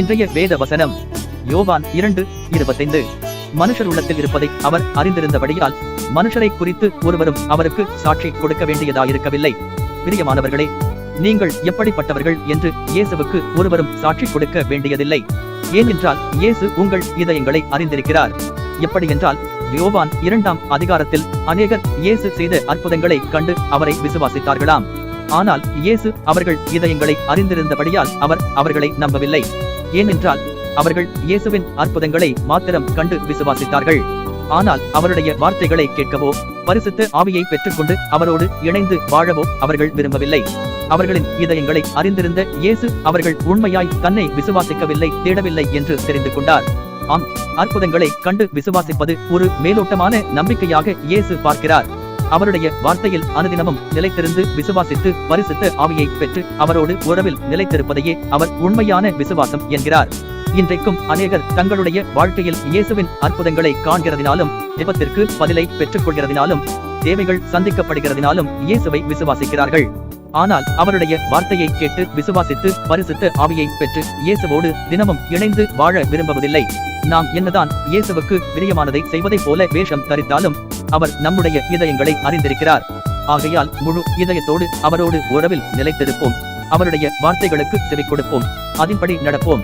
இன்றைய வேத வசனம் யோவான் இரண்டு இருபத்தைந்து. மனுஷர் உள்ளத்தில் இருப்பதை அவர் அறிந்திருந்தபடியால் மனுஷரை குறித்து ஒருவரும் அவருக்கு சாட்சி கொடுக்க வேண்டியதாயிருக்கவில்லை. பிரியமானவர்களே நீங்கள் எப்படிப்பட்டவர்கள் என்று இயேசுவுக்கு ஒருவரும் சாட்சி கொடுக்க வேண்டியதில்லை. ஏனென்றால் இயேசு உங்கள் இதயங்களை அறிந்திருக்கிறார். எப்படியென்றால் யோவான் இரண்டாம் அதிகாரத்தில் அநேகர் இயேசு செய்த அற்புதங்களை கண்டு அவரை விசுவாசித்தார்களாம். ஆனால் இயேசு அவர்கள் இதயங்களை அறிந்திருந்தபடியால் அவர் அவர்களை நம்பவில்லை. ஏனென்றால் அவர்கள் இயேசுவின் அற்புதங்களை மாத்திரம் கண்டு விசுவாசித்தார்கள். ஆனால் அவருடைய வார்த்தைகளை கேட்கவோ பரிசுத்த ஆவியை பெற்றுக்கொண்டு அவரோடு இணைந்து வாழவோ அவர்கள் விரும்பவில்லை. அவர்களின் இதயங்களை அறிந்திருந்த இயேசு அவர்கள் உண்மையாய் தன்னை விசுவாசிக்கவில்லை தேடவில்லை என்று தெரிந்து கொண்டார். ஆம் அற்புதங்களை கண்டு விசுவாசிப்பது ஒரு மேலோட்டமான நம்பிக்கையாக இயேசு பார்க்கிறார். அவருடைய வார்த்தையில் அனுதினமும் நிலைத்திருந்து விசுவாசித்து பரிசுத்த ஆவியை பெற்று அவரோடு உறவில் நிலைத்திருப்பதையே அவர் உண்மையான விசுவாசம் என்கிறார். இன்றைக்கும் அநேகர் தங்களுடைய வாழ்க்கையில் இயேசுவின் அற்புதங்களை காண்கிறதினாலும் விபத்திற்கு பதிலை பெற்றுக் கொள்கிறதினாலும் தேவைகள் சந்திக்கப்படுகிறதினாலும் இயேசுவை விசுவாசிக்கிறார்கள். ஆனால் அவருடைய வார்த்தையை கேட்டு விசுவாசித்து பரிசுத்த ஆவியை பெற்று இயேசுவோடு தினமும் இணைந்து வாழ விரும்புவதில்லை. நாம் என்னதான் இயேசுவுக்கு பிரியமானதை செய்வதைப் போல வேஷம் தரித்தாலும் அவர் நம்முடைய இதயங்களை அறிந்திருக்கிறார். ஆகையால் முழு இதயத்தோடு அவரோடு உறவில் நிலைத்திருப்போம். அவருடைய வார்த்தைகளுக்கு செவி கொடுப்போம் அதன்படி நடப்போம்.